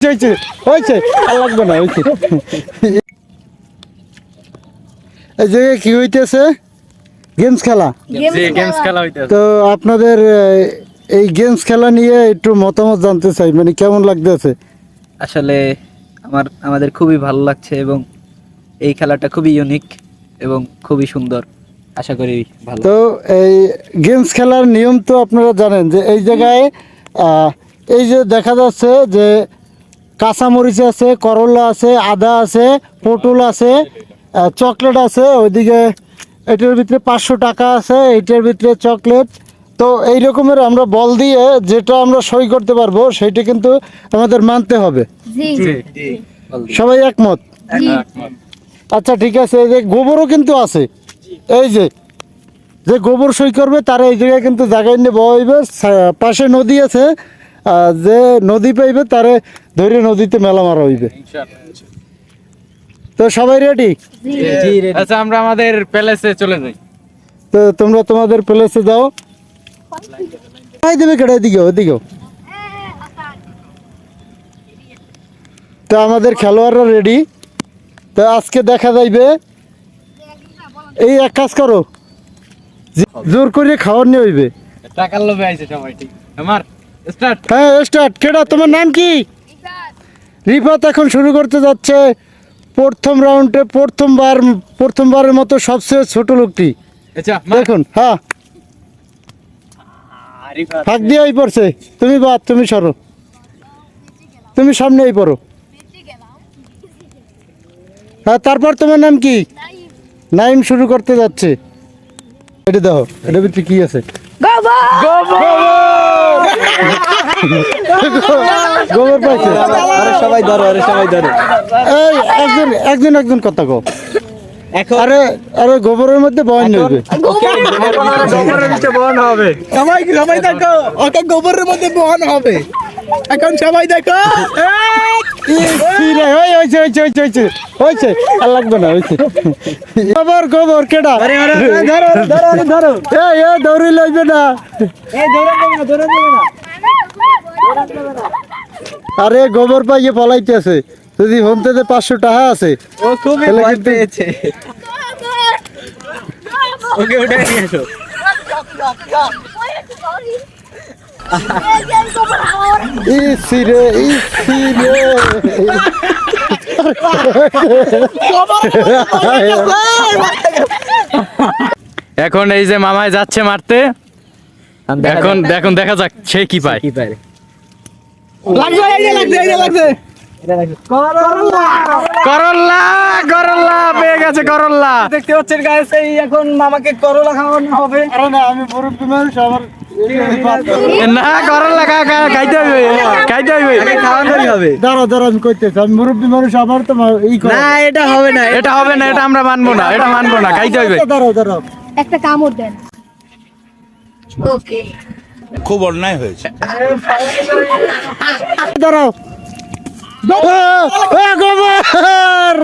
হয়েছে হয়েছে আর লাগবে না হয়েছে। এই জায়গায় কি হইতেছে? গেমস খেলা? গেমস খেলা। হইতেছে। তো আপনাদের এই গেমস খেলা নিয়ে একটু মতামত জানতে চাই মানে কেমন লাগতেছে? আসলে আমার আমাদের খুবই ভালো লাগছে এবং এই খেলাটা খুবই ইউনিক এবং খুবই সুন্দর। আশা করি ভালো। তো এই গেমস খেলার নিয়ম তো আপনারা জানেন যে এই জায়গায় আহ, এই যে দেখা যাচ্ছে যে কাঁচামরিচ আছে করলা আছে আদা আছে পটল আছে চকলেট আছে ওইদিকে এটার ভিতরে পাঁচশো টাকা আছে এইটার ভিতরে চকলেট। তো এই রকমের আমরা বল দিয়ে যেটা আমরা সই করতে পারব সেটা কিন্তু আমাদের মানতে হবে। সবাই একমত? আচ্ছা ঠিক আছে এই যে গোবরও কিন্তু আছে। এই যে যে গোবর সই করবে তারা এই জায়গায় কিন্তু জায়গায় নিয়ে বইবে পাশে নদী আছে যে নদী পাইবে তারে ধরে নদীতে মেলা মারা হইবে। তো সবাই রেডি আচ্ছা আমরা আমাদের প্যালেসে চলে যাই। তো তোমরা তোমাদের প্লেসে যাও। এই দেবে কেটে এদিকে ওদিকেও তো আমাদের খেলোয়াড়রা রেডি তো আজকে দেখা যাইবে এই এক কাজ করো। জোর করে খাওয়ার নিয়ে হইবে। টাকার লোভে আইছে সবাই ঠিক। আমার হ্যাঁ স্টার্ট কেডা তোমার নাম কি? রিফাত। এখন শুরু করতে যাচ্ছে প্রথম রাউন্ডে প্রথমবার প্রথমবারের মতো সবচেয়ে ছোট লোকটি। আচ্ছা দেখুন হ্যাঁ। ফাঁক দিয়েই পড়ছে তুমি বাদ তুমি সরো। তুমি সামনেই পড়ো। হ্যাঁ তারপর তোমার নাম কি? নাইম শুরু করতে যাচ্ছে। এটা দেখো এটা ভিতরে কি আছে? গোবর! পাইছে। আরে সবাই ধরো আরে সবাই ধরো। এই একজন একজন একজন কথা কো আরে আরে গোবরের মধ্যে বয়ন নেবে সবাই সবাই দেখো ওকে গোবরের মধ্যে বহন হবে। এখন সবাই দেখো আর লাগবে না হয়েছে গোবর গোবর কেডা? ধরো ধরো ধরো এ এ দৌড়ি লাগবে না। এই না ধরে না। আরে গোবর পাইয়ে পলাইতেছে যদি হনতে পাঁচশো টাকা আছে ও খুবই ভয় পেয়েছে। ওকে উঠে নিয়ে এসো ইসি রে ইসি রে। এখন এই যে মামায় যাচ্ছে মারতে এখন এখন দেখা যাক সে কি পায়। কি পারে লাগছে এই যে লাগছে এই লাগছে করল্লা! করল্লা পেয়ে গেছে করল্লা। দেখতে পাচ্ছেন গাইস এই এখন মামাকে করলা খাওয়ানো হবে। আরে না আমি মুরব্বী মানুষ আমার না করল্লা খা খা খাইতে খাওয়ানোই হবে। দাঁড়া দাঁড়া আমি কইতেছি আমি মুরব্বী মানুষ আমার তো না এটা হবে না এটা হবে না এটা আমরা মানবো না এটা মানবো না খাইতে দাঁড়াও একটা কামড় দেন। ওকে খুব অন্যায় হয়েছে। দাঁড়াও। গোবর!